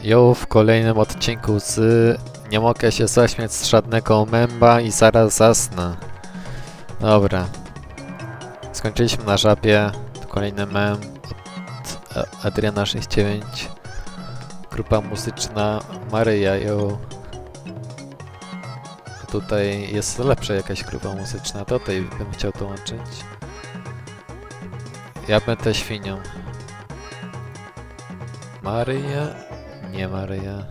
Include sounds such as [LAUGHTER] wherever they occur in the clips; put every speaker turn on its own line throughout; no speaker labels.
Jo, w kolejnym odcinku z Nie mogę się zaśmiać z żadnego memba i zaraz zasnę. Dobra. Skończyliśmy na żabie. Kolejny mem od A- Adriana69. Grupa muzyczna Maryja, jo. Tutaj jest lepsza jakaś grupa muzyczna. Do tej bym chciał dołączyć. Ja będę świnią. Maryja? Nie Maryja.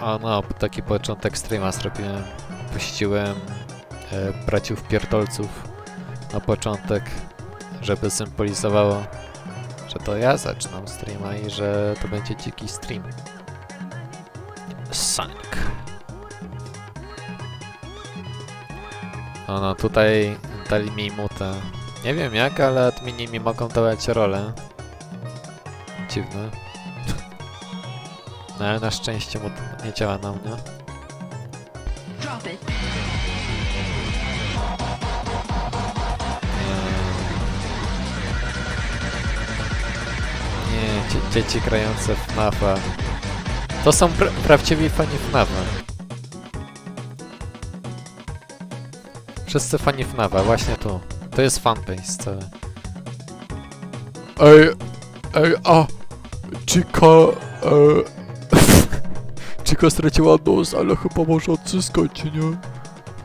A no, taki początek streama zrobiłem. Puściłem e, braciów pierdolców na początek, żeby symbolizowało, że to ja zaczynam streama i że to będzie dziki stream. Sonic. O no, tutaj dali mi mutę. Nie wiem jak, ale admini mi mogą dawać rolę. Dziwne. No ale na szczęście mu to nie działa na mnie.
Drop it.
Nie, dzie dzieci grające w FNAFa. To są pr prawdziwi fani FNAFa. Wszyscy fani FNAFa, właśnie tu. To jest fanbase cały.
Ej, ej, a Chica, e, [LAUGHS] Chica straciła nos, ale chyba może odzyskać, nie?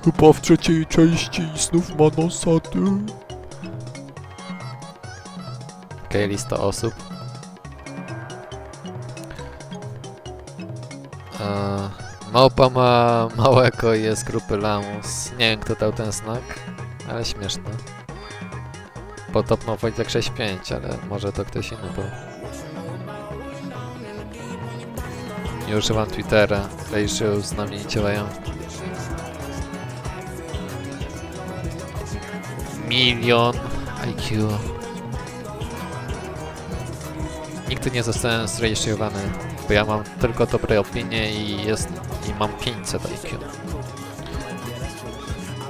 Chyba w trzeciej części znów ma nosa, ty.
Okej, lista osób. Eee, małpa ma małego i jest grupy Lamus. Nie wiem kto dał ten znak, ale śmieszne. Podobno Wojtek 65, ale może to ktoś inny był. Nie używam Twittera, Ratio z nami nie działają. Milion IQ. Nigdy nie zostałem zrejestrowany, bo ja mam tylko dobre opinie i jest i mam 500 IQ.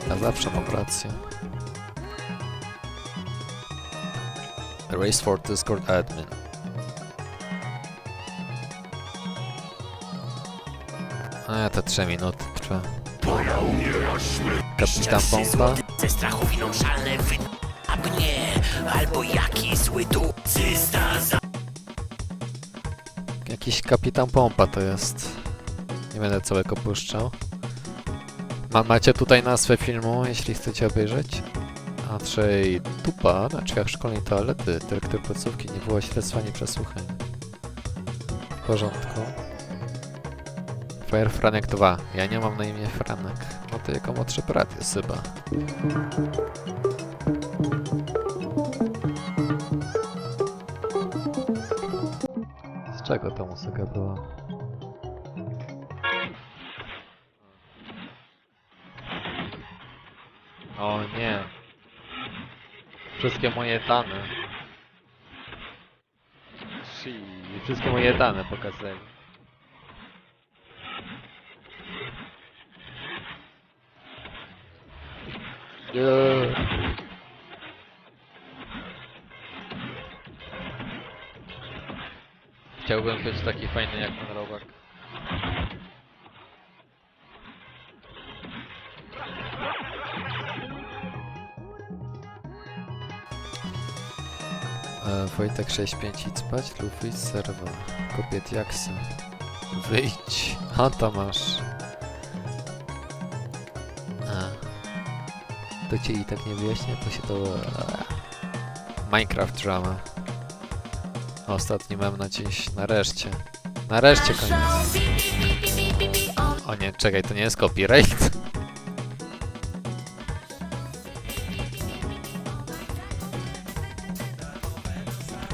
Ja zawsze mam rację. Race for Discord admin. A, to 3 minuty trwa. Kapitan Bomba.
Ze strachu winą szalne wy... A mnie, albo jaki zły tu cysta za...
Jakiś kapitan pompa to jest. Nie będę całego puszczał. Ma, macie tutaj nazwę filmu, jeśli chcecie obejrzeć. Andrzej Tupa na drzwiach szkolnej toalety. Dyrektor placówki nie było śledztwa, nie przesłuchań. W porządku. Fire Franek 2. Ja nie mam na imię Franek. No to jego młodszy brat jest chyba. Z czego ta muzyka była? O nie. Wszystkie moje dane. Shit. Wszystkie moje dane pokazali. Nie. Chciałbym być taki fajny jak ten robak. E, Wojtek 65 idź spać lub wyjdź z serwa. Wyjdź. A to masz. To ci i tak nie wyjaśnię, to się to... Minecraft drama. Ostatni mam na dziś. Nareszcie. Nareszcie koniec. O nie, czekaj, to nie jest copyright. [LAUGHS]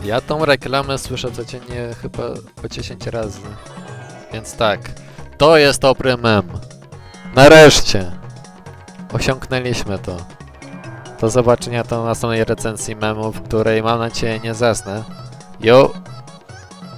Ja tą reklamę słyszę codziennie chyba po 10 razy. Więc tak, to jest dobry mem. Nareszcie. Osiągnęliśmy to. Do zobaczenia to na następnej recenzji memów, której mam nadzieję nie zasnę. Jo!